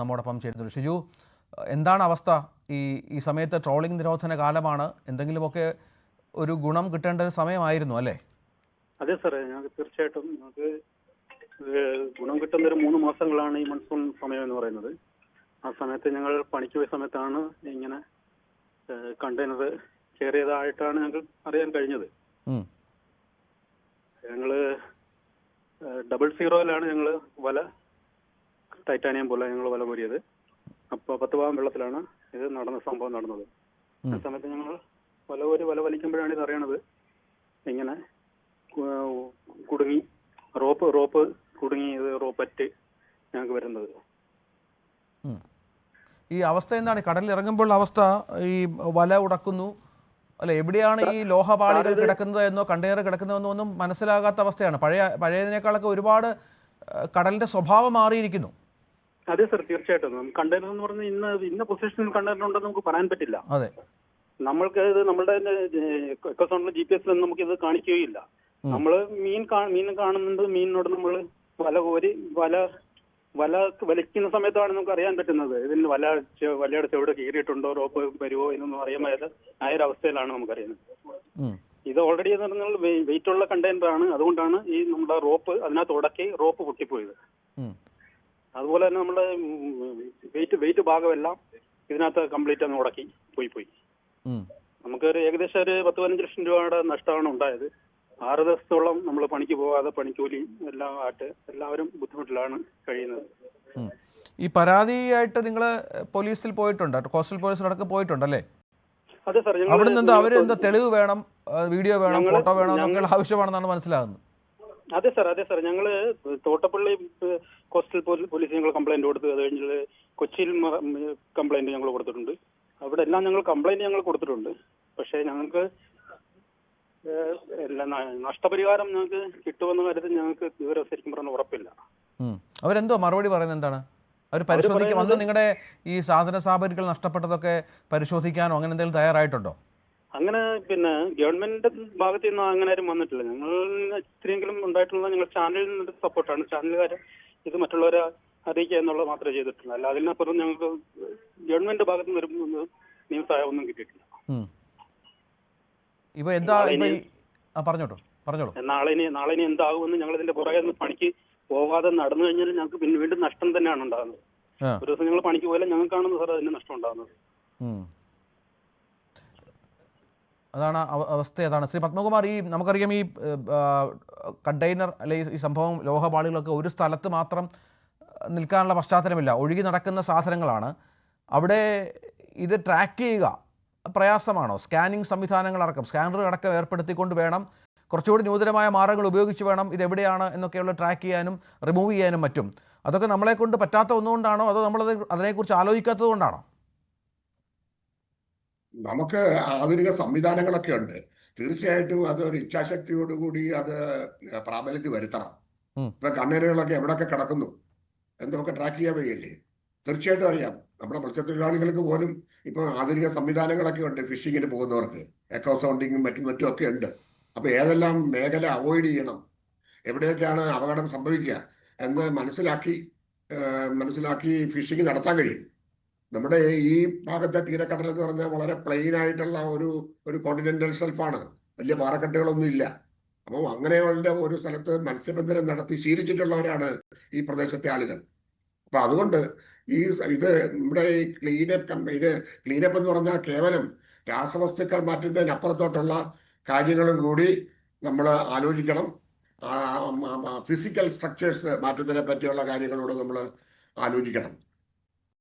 നമ്മോടൊപ്പം ചേരുന്നത്. ഷിജു എന്താണ് അവസ്ഥ? ഈ ഈ സമയത്ത് ട്രോളിംഗ് നിരോധന കാലമാണ്. എന്തെങ്കിലുമൊക്കെ ഒരു ഗുണം കിട്ടേണ്ട ഒരു സമയമായിരുന്നു അല്ലേ? അതെ സാറേ ഞങ്ങൾക്ക് തീർച്ചയായിട്ടും ഞങ്ങൾക്ക് ഗുണം കിട്ടുന്ന ഒരു മൂന്ന് മാസങ്ങളാണ് ഈ മൺസൂൺ സമയം എന്ന് പറയുന്നത്. ആ സമയത്ത് ഞങ്ങൾ പണിക്ക് പോയ സമയത്താണ് ഇങ്ങനെ കണ്ടെയ്നർ കയറിയതായിട്ടാണ് ഞങ്ങൾ അറിയാൻ കഴിഞ്ഞത്. ഞങ്ങൾ ഡബിൾ സീറോയിലാണ് ഞങ്ങൾ വല ടൈറ്റാനിയം പോലെ ഞങ്ങൾ വല കോരിയത് അപ്പോൾ പത്ത് ഭാഗം വെള്ളത്തിലാണ് ഇത് നടന്ന സംഭവം നടന്നത്. ആ സമയത്ത് ഞങ്ങൾ വല കോരി വല വലിക്കുമ്പോഴാണ് ഇത് അറിയണത്. ഇങ്ങനെ കുടുങ്ങി റോപ്പ് റോപ്പ് കുടുങ്ങി ഇത് റോപ്പറ്റ് ഞങ്ങൾക്ക് വരുന്നത്. ഈ അവസ്ഥ എന്താണ്? കടലിൽ ഇറങ്ങുമ്പോൾ അവസ്ഥ ഈ വല ഉടക്കുന്നു. അല്ലെ എവിടെയാണ് ഈ ലോഹപാളികൾ കിടക്കുന്നത് എന്നോ കണ്ടെയ്നർ കിടക്കുന്നതെന്നോ ഒന്നും മനസ്സിലാകാത്ത അവസ്ഥയാണ്. പഴയ പഴയതിനേക്കാളൊക്കെ ഒരുപാട് കടലിന്റെ സ്വഭാവം മാറിയിരിക്കുന്നു. അതെ സർ തീർച്ചയായിട്ടും. കണ്ടെയ്നർ എന്ന് പറഞ്ഞാൽ ഇന്ന് ഇന്ന പൊസിഷനിൽ കണ്ടെയ്നർ ഉണ്ടെന്ന് നമുക്ക് പറയാൻ പറ്റില്ല. അതെ. നമ്മൾക്ക് ഇത് നമ്മുടെ എക്കോസോണിലെ ജി പി എസിൽ നമുക്ക് ഇത് കാണിക്കുകയില്ല. നമ്മൾ മീൻ മീൻ കാണുന്നുണ്ട് മീനിനോട് നമ്മൾ വല കോരി വല വല വലിക്കുന്ന സമയത്താണ് നമുക്ക് അറിയാൻ പറ്റുന്നത്. ഇതിന് വല വലയുടെ ചെവിടെ കീറിയിട്ടുണ്ടോ റോപ്പ് വരുമോ എന്നൊന്നും അറിയാൻ ആ ഒരു അവസ്ഥയിലാണ് നമുക്കറിയുന്നത്. ഇത് ഓൾറെഡി എന്ന് പറഞ്ഞാൽ വെയിറ്റ് ഉള്ള കണ്ടെയ്നർ ആണ്. അതുകൊണ്ടാണ് ഈ നമ്മുടെ റോപ്പ് അതിനകത്ത് ഉടക്കി റോപ്പ് പൊട്ടിപ്പോയത്. അതുപോലെ തന്നെ നമ്മുടെ വെയിറ്റ് വെയിറ്റ് ഭാഗമെല്ലാം ഇതിനകത്ത് കംപ്ലീറ്റ് അങ്ങ് ഉടക്കി പോയി പോയി. നമുക്കൊരു നമുക്ക് ഒരു ഏകദേശം ഒരു പത്ത് പതിനഞ്ച് ലക്ഷം രൂപയുടെ നഷ്ടമാണ് ഉണ്ടായത്. ആറ് ദിവസത്തോളം നമ്മൾ പണിക്ക് പോകാതെ പണിക്കൂലി എല്ലാം ആയിട്ട് എല്ലാവരും ബുദ്ധിമുട്ടിലാണ് കഴിയുന്നത്. ഈ പരാതിയായിട്ട് നിങ്ങൾ പോലീസിൽ പോയിട്ടുണ്ട്? കോസ്റ്റൽ പോലീസിലടക്കം പോയിട്ടുണ്ടല്ലേ? അതെ സാർ. അവിടെ നിന്ന് എന്താ അവരെന്താ തെളിവ് വേണം വീഡിയോ വേണം ഫോട്ടോ വേണം എന്നൊക്കെയുള്ള ആവശ്യമാണെന്നാണ് മനസ്സിലാകുന്നത്. അതെ സാർ അതെ സാർ ഞങ്ങൾ തോട്ടപ്പള്ളി കോസ്റ്റൽ പോലീസ് ഞങ്ങൾ കംപ്ലൈന്റ് കൊടുത്തു അത് കഴിഞ്ഞ് കൊച്ചിയിൽ കംപ്ലൈന്റ് ഞങ്ങൾ കൊടുത്തിട്ടുണ്ട്. അവിടെ എല്ലാം ഞങ്ങൾ കംപ്ലൈന്റ് ഞങ്ങൾ കൊടുത്തിട്ടുണ്ട്. പക്ഷേ ഞങ്ങൾക്ക് നഷ്ടപരിഹാരം ഞങ്ങൾക്ക് കിട്ടുമെന്ന കാര്യത്തിൽ ഞങ്ങൾക്ക് ഇതുവരെ ശരിക്കും പറഞ്ഞ ഉറപ്പില്ല. അവരെന്തോ മറുപടി പറയുന്നത് എന്താണ്? അവർ പരിശോധിക്കാൻ വന്ന് നിങ്ങളുടെ ഈ സാധന സാമഗ്രികൾ നഷ്ടപ്പെട്ടതൊക്കെ പരിശോധിക്കാനോ അങ്ങനെ എന്തെങ്കിലും തയ്യാറായിട്ടുണ്ടോ? അങ്ങനെ പിന്നെ ഗവൺമെന്റിന്റെ ഭാഗത്ത് നിന്ന് അങ്ങനെ ആരും വന്നിട്ടില്ല. ഞങ്ങൾ ഇത്രയെങ്കിലും ഉണ്ടായിട്ടുള്ള ഞങ്ങൾ ചാനലിൽ നിന്ന് സപ്പോർട്ടാണ്. ചാനലുകാർ ഇത് മറ്റുള്ളവരെ അറിയിക്കുക എന്നുള്ളത് മാത്രമേ ചെയ്തിട്ടുള്ളൂ. അല്ല അതിനപ്പുറം ഞങ്ങൾക്ക് ഗവൺമെന്റ് ഭാഗത്ത് നിന്ന് വരുമ്പോൾ ന്യൂസ് ഒന്നും കിട്ടിയിട്ടില്ല. ഇപ്പൊ എന്താ പറഞ്ഞോട്ടോ. പറഞ്ഞോളൂ. നാളെ ഇനി നാളെ ഇനി എന്താകുമെന്ന് ഞങ്ങൾ ഇതിന്റെ പുറകെ പണിക്ക് പോകാതെ നടന്നു കഴിഞ്ഞാൽ ഞങ്ങൾക്ക് പിന്നെ വീണ്ടും നഷ്ടം തന്നെയാണ് ഉണ്ടാകുന്നത്. ഒരു ദിവസം ഞങ്ങൾ പണിക്ക് പോയാലും ഞങ്ങൾക്കാണെന്ന് സാർ അതിന്റെ നഷ്ടം ഉണ്ടാകുന്നത്. അതാണ് അവസ്ഥ അതാണ്. ശ്രീ പത്മകുമാർ ഈ നമുക്കറിയാം ഈ കണ്ടെയ്നർ അല്ലെ ഈ സംഭവം ലോഹപാളികളൊക്കെ ഒരു സ്ഥലത്ത് മാത്രം നിൽക്കാനുള്ള പശ്ചാത്തലമില്ല. ഒഴുകി നടക്കുന്ന സാധനങ്ങളാണ്. അവിടെ ഇത് ട്രാക്ക് ചെയ്യുക പ്രയാസമാണോ? സ്കാനിങ് സംവിധാനങ്ങൾ അടക്കം സ്കാനർ അടക്കം ഏർപ്പെടുത്തിക്കൊണ്ട് വേണം കുറച്ചുകൂടി നൂതനമായ മാർഗങ്ങൾ ഉപയോഗിച്ച് വേണം ഇത് എവിടെയാണ് എന്നൊക്കെയുള്ള ട്രാക്ക് ചെയ്യാനും റിമൂവ് ചെയ്യാനും മറ്റും. അതൊക്കെ നമ്മളെ കൊണ്ട് പറ്റാത്ത ഒന്നുകൊണ്ടാണോ? അതോ നമ്മളത് അതിനെക്കുറിച്ച് ആലോചിക്കാത്തത് കൊണ്ടാണോ? നമുക്ക് ആധുനിക സംവിധാനങ്ങളൊക്കെ ഉണ്ട്. തീർച്ചയായിട്ടും അത് ഒരു ഇച്ഛാശക്തിയോടുകൂടി അത് പ്രാബല്യത്തിൽ വരുത്തണം. ഇപ്പൊ കണ്ണീരുകളൊക്കെ എവിടെയൊക്കെ കിടക്കുന്നു? എന്തൊക്കെ ട്രാക്ക് ചെയ്യാൻ വയ്യല്ലേ തീർച്ചയായിട്ടും അറിയാം. നമ്മുടെ മത്സ്യത്തൊഴിലാളികൾക്ക് പോലും ഇപ്പൊ ആധുനിക സംവിധാനങ്ങളൊക്കെ ഉണ്ട് ഫിഷിങ്ങിന് പോകുന്നവർക്ക്. എക്കോ സൗണ്ടിങ്ങും മറ്റും മറ്റും ഒക്കെ ഉണ്ട്. അപ്പൊ ഏതെല്ലാം മേഖല അവോയ്ഡ് ചെയ്യണം? എവിടെയൊക്കെയാണ് അപകടം സംഭവിക്കുക? എന്ന് മനസ്സിലാക്കി മനസ്സിലാക്കി ഫിഷിംഗ് നടത്താൻ കഴിയും. നമ്മുടെ ഈ ഭാഗത്തെ തീരക്കടൽ എന്ന് പറഞ്ഞാൽ വളരെ പ്ലെയിൻ ആയിട്ടുള്ള ഒരു ഒരു കോണ്ടിനെന്റൽ ഷെൽഫാണ് വലിയ പാറക്കെട്ടുകളൊന്നും ഇല്ല. അപ്പോൾ അങ്ങനെയുള്ള ഒരു സ്ഥലത്ത് മത്സ്യബന്ധനം നടത്തി ശീലിച്ചിട്ടുള്ളവരാണ് ഈ പ്രദേശത്തെ ആളുകൾ. അപ്പൊ അതുകൊണ്ട് ഈ ഇത് നമ്മുടെ ഈ ക്ലീനപ്പ് ഇത് ക്ലീനപ്പ് എന്ന് പറഞ്ഞാൽ കേവലം രാസവസ്തുക്കൾ മാറ്റുന്നതിനപ്പുറത്തോട്ടുള്ള കാര്യങ്ങളും കൂടി നമ്മൾ ആലോചിക്കണം. ഫിസിക്കൽ സ്ട്രക്ചേഴ്സ് മാറ്റുന്നതിനെ പറ്റിയുള്ള കാര്യങ്ങളോട് നമ്മൾ ആലോചിക്കണം.